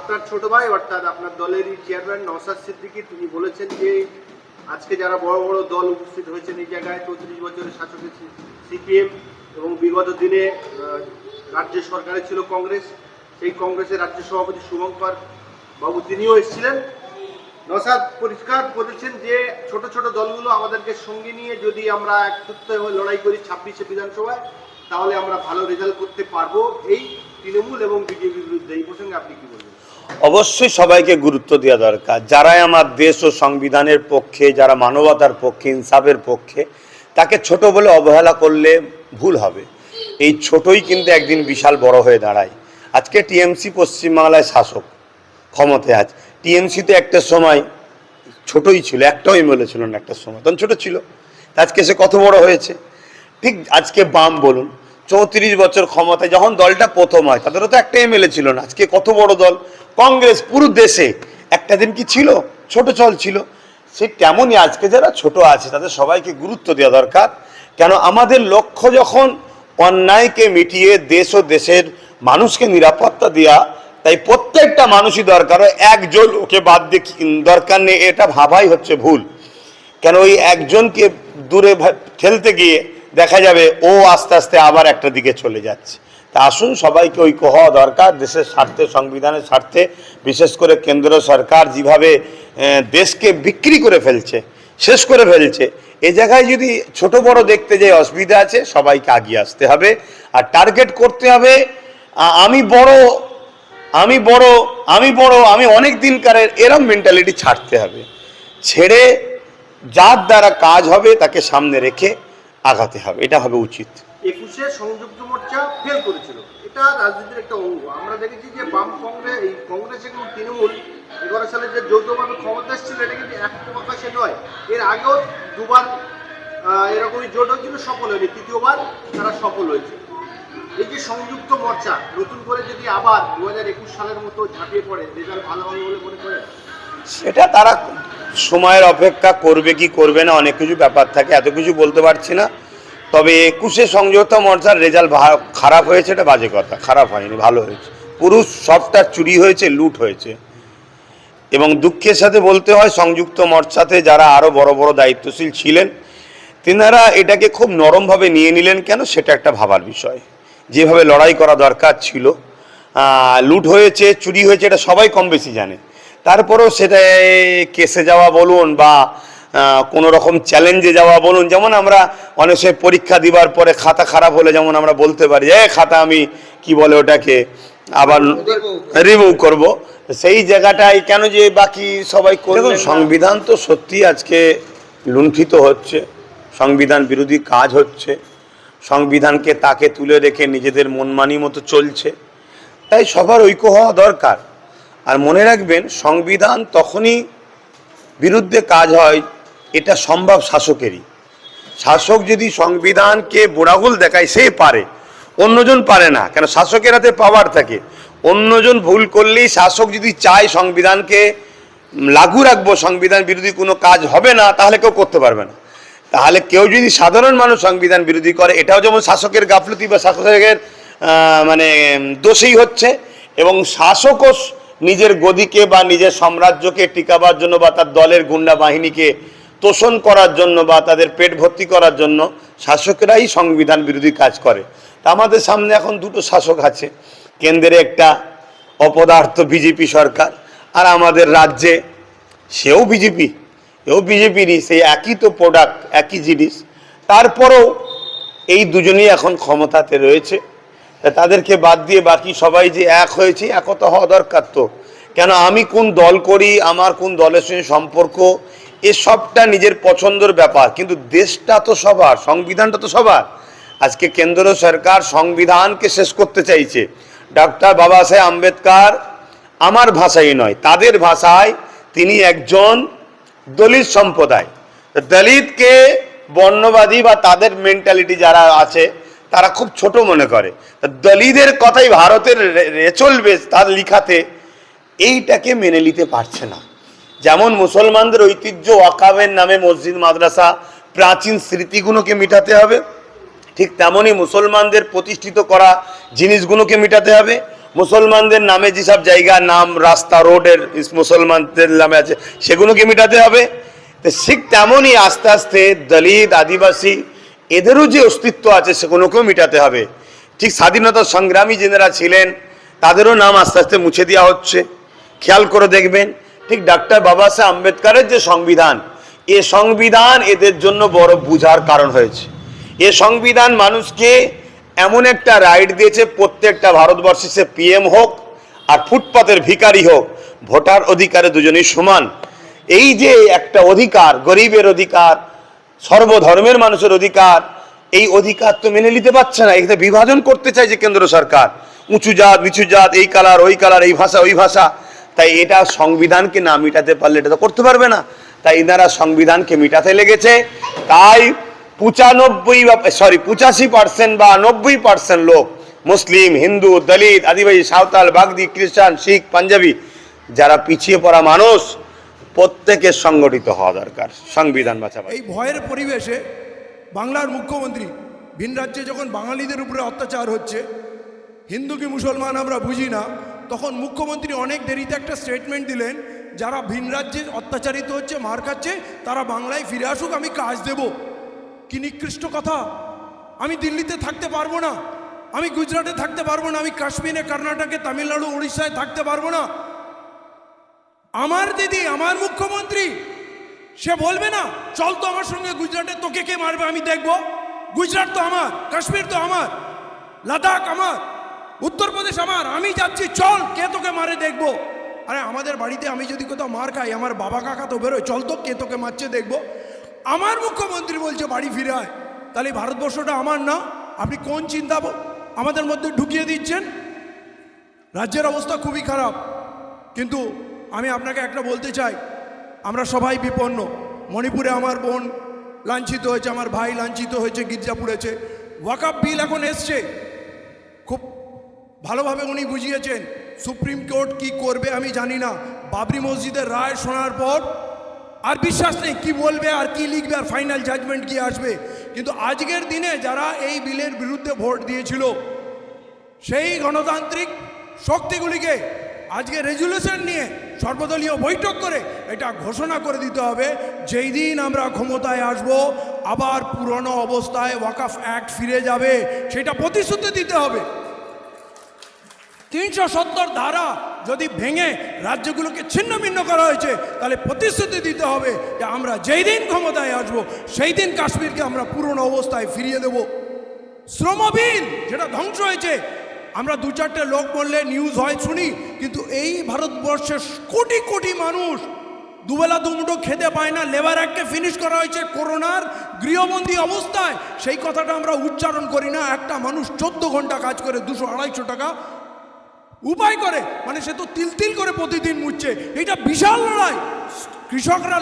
আপনার ছোট ভাই, অর্থাৎ আপনার দলেরই চেয়ারম্যান নওসাদ সিদ্দিকী, তিনি বলেছেন যে আজকে যারা বড় বড় দল উপস্থিত হয়েছেন এই জায়গায় চৌত্রিশ বছরের শাসক সিপিএম এবং বিগত দিনে রাজ্য সরকারে ছিল কংগ্রেস। সেই কংগ্রেসের রাজ্য সভাপতি শুভঙ্কর বাবু, তিনিও এসেছিলেন। নসাদ পরিষ্কার করেছেন যে ছোট ছোট দলগুলো আমাদেরকে সঙ্গে নিয়ে যদি আমরা একত্রিত হয়ে লড়াই করি ছাব্বিশে বিধানসভায়, তাহলে আমরা ভালো রেজাল্ট করতে পারব। এই তৃণমূল এবং বিজেপির বিরুদ্ধে। এই প্রসঙ্গে আপনি কি বলবেন? অবশ্যই সবাইকে গুরুত্ব দেওয়া দরকার। যারাই আমার দেশ ও সংবিধানের পক্ষে, যারা মানবতার পক্ষে, ইনসাফের পক্ষে, তাকে ছোট বলে অবহেলা করলে ভুল হবে। এই ছোটই কিন্তু একদিন বিশাল বড় হয়ে দাঁড়ায়। আজকে টিএমসি পশ্চিমবাংলায় শাসক ক্ষমতায় আছে। টিএমসি তো একটা সময় ছোটই ছিল, একটাও এমএলএ ছিল না, একটা সময়। তখন ছোট ছিল। আজকে সে কত বড় হয়েছে। ঠিক আজকে বাম বলুন চৌত্রিশ বছর ক্ষমতায় যখন দলটা প্রথম হয়, তাদেরও তো একটা এমএলএ ছিল না। আজকে কত বড় দল? কংগ্রেস পুরো দেশে। একটা দিন কি ছিল? ছোট চল ছিল। সে তেমনই আজকে যারা ছোট আছে, তাদের সবাইকে গুরুত্ব দেওয়া দরকার। কেন? আমাদের লক্ষ্য যখন অন্যায়কে মিটিয়ে দেশ ও দেশের মানুষকে নিরাপত্তা দেওয়া তাই প্রত্যেকটা মানুষই দরকার একজন ওকে বাদ দিয়ে দরকার নেই, এটা ভাবাই হচ্ছে ভুল। কেন? ওই একজনকে দূরে ঠেলতে গিয়ে দেখা যাবে ও আস্তে আস্তে আবার একটা দিকে চলে যাচ্ছে। তা আসুন সবাইকে ঐক্য হওয়া দরকার, দেশের স্বার্থে, সংবিধানের স্বার্থে, বিশেষ করে কেন্দ্র সরকার যেভাবে দেশকে বিক্রি করে ফেলছে, শেষ করে ফেলছে, এ জায়গায় যদি ছোট বড় দেখতে যে অসুবিধা আছে, সবাইকে আগিয়ে আসতে হবে। আর টার্গেট করতে হবে আমি বড় আমি বড় আমি বড়, আমি অনেক দিনকারের এরম মেন্টালিটি ছাড়তে হবে। ছেড়ে যার দ্বারা কাজ হবে, তাকে সামনে রেখে আগাতে হবে, এটা হবে উচিত। একুশে সংযুক্ত মোর্চা ফেল করেছিল। এটা রাজনীতির একটা অঙ্গ। আমরা দেখেছি যে বাম কংগ্রেস এই কংগ্রেস এবং তৃণমূল এগারো সালে যে যৌথভাবে ক্ষমতা এসেছিল, এটা কিন্তু এক প্রকাশে নয়। এর আগেও দুবার এরকমই জোট হয়েছিল, সফল হয়নি। তৃতীয়বার তারা সফল হয়েছে। এই যে সংযুক্ত মোর্চা, নতুন করে যদি আবার দু হাজার একুশ সালের মতো ঝাঁপিয়ে পড়ে, রেজাল্ট ভালো হবে বলে মনে করেন? সেটা তারা সময়ের অপেক্ষা করবে কি করবে না, অনেক কিছু ব্যাপার থাকে, এত কিছু বলতে পারছি না। তবে একুশে সংযুক্ত মোর্চার রেজাল্ট খারাপ হয়েছে, এটা বাজে কথা, খারাপ হয়নি, ভালো হয়েছে। পুরুষ সবটা চুরি হয়েছে, লুট হয়েছে। এবং দুঃখের সাথে বলতে হয়, সংযুক্ত মোর্চাতে যারা আরও বড় বড় দায়িত্বশীল ছিলেন, তেনারা এটাকে খুব নরমভাবে নিয়ে নিলেন কেন, সেটা একটা ভাবার বিষয়। যেভাবে লড়াই করা দরকার ছিল লুট হয়েছে, চুরি হয়েছে, এটা সবাই কম বেশি জানে। তারপরেও সেটা কেসে যাওয়া বলুন বা কোনো রকম চ্যালেঞ্জে যাওয়া বলুন যেমন আমরা অনেক সময় পরীক্ষা দিবার পরে খাতা খারাপ হলে যেমন আমরা বলতে পারি এ খাতা আমি কি বলে ওটাকে আবার রিমুভ করব। সেই জায়গাটায় কেন যে বাকি সবাই দেখুন সংবিধান তো সত্যি আজকে লুণ্ঠিত হচ্ছে সংবিধান বিরোধী কাজ হচ্ছে সংবিধানকে তাকে তুলে রেখে নিজেদের মনমানি মতো চলছে তাই সবার ঐক্য হওয়া দরকার। আর মনে রাখবেন, সংবিধান তখনই বিরুদ্ধে কাজ হয়, এটা সম্ভব শাসকেরই। শাসক যদি সংবিধানকে বোড়াগুল দেখায়, সে পারে। অন্যজন পারে না, কেন শাসকের হাতে পাওয়ার থাকে। অন্যজন ভুল করলেই শাসক যদি চায় সংবিধানকে লাগু রাখব, সংবিধান বিরোধী কোনো কাজ হবে না, তাহলে কেউ করতে পারবে না। তাহলে কেউ যদি সাধারণ মানুষ সংবিধান বিরোধী করে, এটাও যেমন শাসকের গাফলতি বা শাসকের মানে দোষেই হচ্ছে, এবং শাসকও নিজের গদিকে বা নিজের সাম্রাজ্যকে টিকাবার জন্য বা তার দলের গুন্ডা বাহিনীকে তোষণ করার জন্য বা তাদের পেট ভর্তি করার জন্য শাসকেরাই সংবিধান বিরোধী কাজ করে। তা আমাদের সামনে এখন দুটো শাসক আছে কেন্দ্রে একটা অপদার্থ বিজেপি সরকার আর আমাদের রাজ্যে সেও বিজেপি, এও বিজেপিরই সেই একই তো প্রোডাক্ট একই জিনিস। তারপরেও এই দুজনেই এখন ক্ষমতাতে রয়েছে। তাদেরকে বাদ দিয়ে বাকি সবাই যে এক হয়েছে, একতা হওয়া দরকার তো। কেন আমি কোন দল করি, আমার কোন দলের সঙ্গে সম্পর্ক এসবটা নিজের পছন্দের ব্যাপার। কিন্তু দেশটা তো সবার, সংবিধানটা তো সবার। আজকে কেন্দ্র সরকার সংবিধানকে শেষ করতে চাইছে। ডক্টর বাবা সাহেব আম্বেদকর আমার ভাষাই নয়, তাদের ভাষায় তিনি একজন দলিত সম্প্রদায়। দলিতকে বর্ণবাদী বা তাদের মেন্টালিটি যারা আছে তারা খুব ছোট মনে করে। তা দলিতের কথাই ভারতের রে- রে চলবে তার লিখাতে, এইটাকে মেনে নিতে পারছে না। যেমন মুসলমানদের ঐতিহ্য ওয়াকাবের নামে মসজিদ, মাদ্রাসা, প্রাচীন স্মৃতিগুলোকে মিটাতে হবে। ঠিক তেমনই মুসলমানদের প্রতিষ্ঠিত করা জিনিসগুলোকে মিটাতে হবে। মুসলমানদের নামে যেসব জায়গা, নাম, রাস্তা, রোডের মুসলমানদের নামে আছে সেগুলো কি মেটাতে হবে। তো ঠিক তেমনই আস্তে আস্তে দলিত, আদিবাসী এদেরও যে অস্তিত্ব আছে সেগুলোকেও মেটাতে হবে। ঠিক স্বাধীনতা সংগ্রামী যারা ছিলেন, তাদেরও নাম আস্তে আস্তে মুছে দেওয়া হচ্ছে। খেয়াল করে দেখবেন, ঠিক ডাক্তার বাবা সাহেব আম্বেদকরের যে সংবিধান, এ সংবিধান এদের জন্য বড় বুঝার কারণ হয়েছে। এ সংবিধান মানুষকে এমন একটা রাইট দিয়েছে, প্রত্যেকটা ভারতবর্ষে সে পিএম হোক আর ফুটপাতের ভিখারি হোক, ভোটার অধিকারে দুজনেই সমান। এই যে একটা অধিকার, গরিবের অধিকার সর্বধর্মের মানুষের অধিকার, এই অধিকার তো মেনে নিতে পারছে না। এখানে বিভাজন করতে চাইছে কেন্দ্র সরকার। উঁচু জাত, নিচু জাত, এই কালার, ওই কালার, এই ভাষা, ওই ভাষা। তাই এটা সংবিধানকে না মিটাতে পারলে এটা তো করতে পারবে না। তাই এনারা সংবিধানকে মিটাতে লেগেছে। তাই পঁচানব্বই বা সরি পঁচাশি পার্সেন্ট বা নব্বই পার্সেন্ট লোক, মুসলিম, হিন্দু, দলিত, আদিবাসী, সাঁওতাল, বাগদি, খ্রিস্টান, শিখ, পাঞ্জাবি, যারা পিছিয়ে পড়া মানুষ প্রত্যেকের সংগঠিত হওয়া দরকার, সংবিধান বাঁচাবার এই ভয়ের পরিবেশে বাংলার মুখ্যমন্ত্রী ভিন রাজ্যে যখন বাঙালিদের উপরে অত্যাচার হচ্ছে, হিন্দু কি মুসলমান আমরা বুঝি না, তখন মুখ্যমন্ত্রী অনেক দেরিতে একটা স্টেটমেন্ট দিলেন, যারা ভিন রাজ্যে অত্যাচারিত হচ্ছে, মার খাচ্ছে, তারা বাংলায় ফিরে আসুক, আমি কাজ দেব। কি নিকৃষ্ট কথা, আমি দিল্লিতে থাকতে পারব না, আমি গুজরাটে থাকতে পারব না, আমি কাশ্মীরে, কর্ণাটকে, তামিলনাড়ু, উড়িষ্যায় থাকতে পারব না আমার দিদি, আমার মুখ্যমন্ত্রী, সে বলবে না, চল তো আমার সঙ্গে গুজরাটে, তোকে কে মারবে আমি দেখব। গুজরাট তো আমার, কাশ্মীর তো আমার, লাদাখ আমার, উত্তরপ্রদেশ আমার, আমি যাচ্ছি, চল, কে তোকে মারে দেখব। আরে, আমাদের বাড়িতে আমি যদি কোথাও মার খাই, আমার বাবা কাকা তো বেরোয়, চল তো, কে তোকে মারছে দেখব। আমার মুখ্যমন্ত্রী বলছে, বাড়ি ফিরে আয়। তাহলে ভারতবর্ষটা আমার না? আপনি কোন চিন্তা আমাদের মধ্যে ঢুকিয়ে দিচ্ছেন? রাজ্যের অবস্থা খুবই খারাপ। কিন্তু আমি আপনাকে একটা বলতে চাই। আমরা সবাই বিপন্ন। মণিপুরে আমার বোন লাঞ্ছিত হয়েছে, আমার ভাই লাঞ্ছিত হয়েছে গির্জা পুড়েছে ওয়াকাপ বিল এখন এসছে। খুব ভালোভাবে উনি বুঝিয়েছেন, সুপ্রিম কোর্ট কি করবে আমি জানি না। বাবরি মসজিদের রায় শোনার পর আর বিশ্বাস নেই কি বলবে, আর কি লিখবে, আর ফাইনাল জাজমেন্ট কি আসবে। কিন্তু আজকের দিনে যারা এই বিলের বিরুদ্ধে ভোট দিয়েছিল, সেই গণতান্ত্রিক শক্তিগুলিকে আজকে রেজুলেশন নিয়ে সর্বদলীয় বৈঠক করে এটা ঘোষণা করে দিতে হবে। যেই দিন আমরা ক্ষমতায় আসব, আবার পুরনো অবস্থায় ওয়াকাফ অ্যাক্ট ফিরে যাবে, সেটা প্রতিশ্রুতি দিতে হবে। তিনশো সত্তর ধারা যদি ভেঙে রাজ্যগুলোকে ছিন্ন ভিন্ন করা হয়েছে, তাহলে প্রতিশ্রুতি দিতে হবে যে আমরা যেই দিন ক্ষমতায় আসব, সেই দিন কাশ্মীরকে আমরা পুরনো অবস্থায় ফিরিয়ে দেব। শ্রমবিল যেটা ধ্বংস হয়েছে আমরা দু চারটে লোক বললে নিউজ হয় শুনি, কিন্তু এই ভারতবর্ষের কোটি কোটি মানুষ দুবেলা দুমুটো খেতে পায় না, লেবার অ্যাক্টে ফিনিশ করা হয়েছে করোনার গৃহবন্দী অবস্থায়। সেই কথাটা আমরা উচ্চারণ করি না, একটা মানুষ চোদ্দ ঘণ্টা কাজ করে দুশো আড়াইশো টাকা উপায় করে মানে সে তো তিল তিল করে প্রতিদিন মুচ্ছে এটা বিশাল লড়াই। কৃষকরা